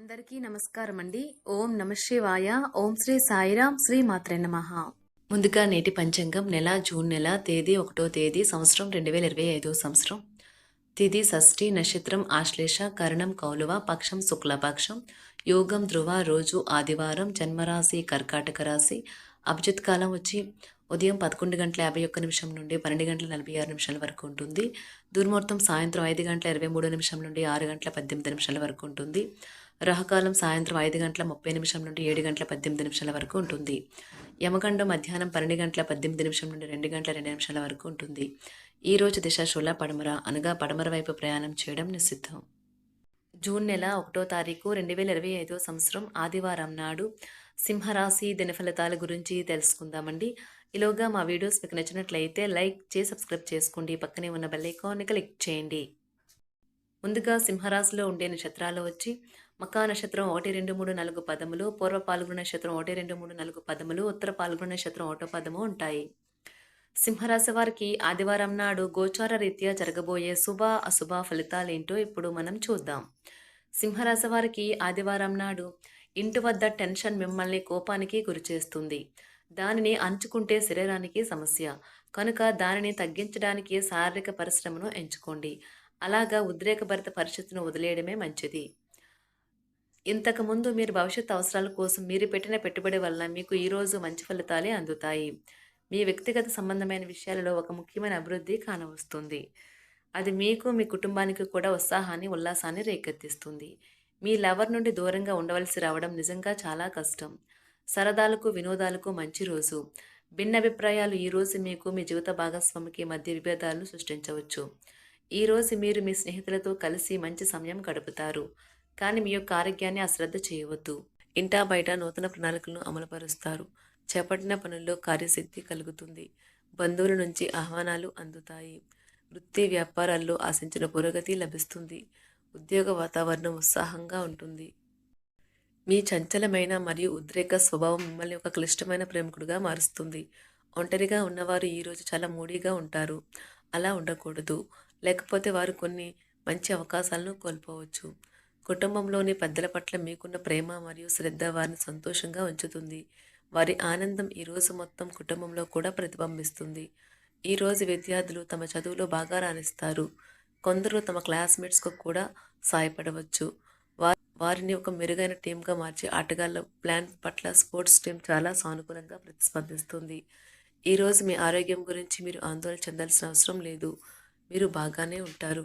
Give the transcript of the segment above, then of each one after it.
అందరికీ నమస్కారం అండి ఓం నమ శివాయ. ఓం శ్రీ సాయిరాం. శ్రీ మాత్రే నమ. ముందుగా నేటి పంచాంగం నెల జూన్ నెల తేదీ ఒకటో తేదీ సంవత్సరం రెండు వేల ఇరవై ఐదో సంవత్సరం. తిథి షష్ఠి నక్షత్రం ఆశ్లేష కరణం కౌలువ పక్షం శుక్లపక్షం యోగం ధ్రువ రోజు ఆదివారం జన్మరాశి కర్కాటక రాశి అభిజిత్ కాలం వచ్చి ఉదయం పదకొండు గంటల యాభై ఒక్క నిమిషం నుండి పన్నెండు గంటల నలభై ఆరు నిమిషాల వరకు ఉంటుంది. దుర్ముహూర్తం సాయంత్రం ఐదు గంటల ఇరవై మూడు నిమిషం నుండి ఆరు గంటల పద్దెనిమిది నిమిషాల వరకు ఉంటుంది. రహకాలం సాయంత్రం ఐదు గంటల ముప్పై నిమిషం నుండి ఏడు గంటల పద్దెనిమిది నిమిషాల వరకు ఉంటుంది. యమగండం మధ్యాహ్నం పన్నెండు గంటల పద్దెనిమిది నిమిషం నుండి రెండు గంటల రెండు నిమిషాల వరకు ఉంటుంది. ఈ రోజు దిశ శూల పడమర అనగా పడమర వైపు ప్రయాణం చేయడం నిషిద్ధం. జూన్ నెల ఒకటో తారీఖు రెండు వేల ఇరవై ఐదో సంవత్సరం ఆదివారం నాడు సింహరాశి దిన ఫలితాల గురించి తెలుసుకుందామండి. ఈలోగా మా వీడియోస్ మీకు నచ్చినట్లయితే లైక్ చేసి సబ్స్క్రైబ్ చేసుకోండి. పక్కనే ఉన్న బెల్ ఐకాన్ని క్లిక్ చేయండి. ముందుగా సింహరాశిలో ఉండే నక్షత్రాలు వచ్చి మకా నక్షత్రం ఒకటి రెండు మూడు నాలుగు పదములు పూర్వ పాల్గొన నక్షత్రం ఒకటి రెండు మూడు నాలుగు పదములు ఉత్తర పాల్గొన నక్షత్రం ఒకటో పదము ఉంటాయి. సింహరాశి వారికి ఆదివారం నాడు గోచార రీత్యా జరగబోయే శుభ అశుభ ఫలితాలేంటో ఇప్పుడు మనం చూద్దాం. సింహరాశి వారికి ఆదివారం నాడు ఇంటి వద్ద టెన్షన్ మిమ్మల్ని కోపానికి గురిచేస్తుంది దానిని అంచుకుంటే శరీరానికి సమస్య. కనుక దానిని తగ్గించడానికి శారీరక పరిశ్రమను ఎంచుకోండి. అలాగా ఉద్రేకభరిత పరిస్థితిని వదిలేయడమే మంచిది. ఇంతకుముందు మీరు భవిష్యత్ అవసరాల కోసం మీరు పెట్టిన పెట్టుబడి వల్ల మీకు ఈరోజు మంచి ఫలితాలే అందుతాయి. మీ వ్యక్తిగత సంబంధమైన విషయాలలో ఒక ముఖ్యమైన అభివృద్ధి కానవస్తుంది. అది మీకు మీ కుటుంబానికి కూడా ఉత్సాహాన్ని ఉల్లాసాన్ని రేకెత్తిస్తుంది. మీ లవర్ నుండి దూరంగా ఉండవలసి రావడం నిజంగా చాలా కష్టం. సరదాలకు వినోదాలకు మంచి రోజు. భిన్నాభిప్రాయాలు ఈ రోజు మీకు మీ జీవిత భాగస్వామికి మధ్య విభేదాలను సృష్టించవచ్చు. ఈ రోజు మీరు మీ స్నేహితులతో కలిసి మంచి సమయం గడుపుతారు. కానీ మీ యొక్క ఆరోగ్యాన్ని అశ్రద్ధ చేయవద్దు. ఇంటా బయట నూతన ప్రణాళికలను అమలుపరుస్తారు. చేపట్టిన పనుల్లో కార్యశక్తి కలుగుతుంది. బంధువుల నుంచి ఆహ్వానాలు అందుతాయి. వృత్తి వ్యాపారాల్లో ఆశించిన పురోగతి లభిస్తుంది. ఉద్యోగ వాతావరణం ఉత్సాహంగా ఉంటుంది. మీ చంచలమైన మరియు ఉద్రేక స్వభావం మిమ్మల్ని ఒక క్లిష్టమైన ప్రేమికుడిగా మారుస్తుంది. ఒంటరిగా ఉన్నవారు ఈరోజు చాలా మూడీగా ఉంటారు. అలా ఉండకూడదు. లేకపోతే వారు కొన్ని మంచి అవకాశాలను కోల్పోవచ్చు. కుటుంబంలోని పెద్దల పట్ల మీకున్న ప్రేమ మరియు శ్రద్ధ వారిని సంతోషంగా ఉంచుతుంది. వారి ఆనందం ఈరోజు మొత్తం కుటుంబంలో కూడా ప్రతిబింబిస్తుంది. ఈరోజు విద్యార్థులు తమ చదువులో బాగా రాణిస్తారు. కొందరు తమ క్లాస్మేట్స్కు కూడా సాయపడవచ్చు. వారిని ఒక మెరుగైన టీంగా మార్చి ఆటగాళ్ళ ప్లాన్ పట్ల స్పోర్ట్స్ టీం చాలా సానుకూలంగా ప్రతిస్పందిస్తుంది. ఈరోజు మీ ఆరోగ్యం గురించి మీరు ఆందోళన చెందాల్సిన అవసరం లేదు. మీరు బాగానే ఉంటారు.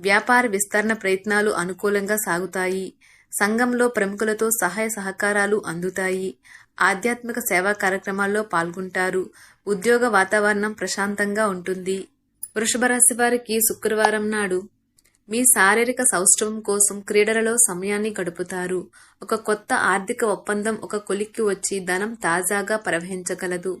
వ్యాపార విస్తరణ ప్రయత్నాలు అనుకూలంగా సాగుతాయి. సంఘంలో ప్రముఖులతో సహాయ సహకారాలు అందుతాయి. ఆధ్యాత్మిక సేవా కార్యక్రమాల్లో పాల్గొంటారు. ఉద్యోగ వాతావరణం ప్రశాంతంగా ఉంటుంది. వృషభ రాశి వారికి శుక్రవారం నాడు మీ శారీరక సౌష్ఠవం కోసం క్రీడలలో సమయాన్ని గడుపుతారు. ఒక కొత్త ఆర్థిక ఒప్పందం ఒక కొలిక్కి వచ్చి ధనం తాజాగా ప్రవహించగలదు.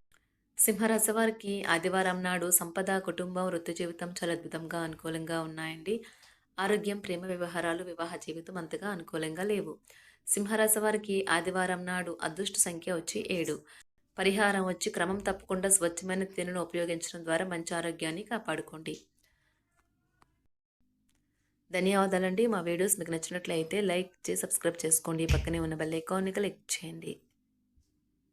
సింహరాశి వారికి ఆదివారం నాడు సంపద కుటుంబం వృత్తి జీవితం చాలా అద్భుతంగా అనుకూలంగా ఉన్నాయండి. ఆరోగ్యం ప్రేమ వ్యవహారాలు వివాహ జీవితం అంతగా అనుకూలంగా లేవు. సింహరాశి వారికి ఆదివారం నాడు అదృష్ట సంఖ్య వచ్చి ఏడు. పరిహారం వచ్చి క్రమం తప్పకుండా స్వచ్ఛమైన తేనెను ఉపయోగించడం ద్వారా మంచి ఆరోగ్యాన్ని కాపాడుకోండి. ధన్యవాదాలండి. మా వీడియోస్ మీకు నచ్చినట్లయితే లైక్ చేసి సబ్స్క్రైబ్ చేసుకోండి. పక్కనే ఉన్న బెల్ ఐకాన్ని క్లిక్ చేయండి.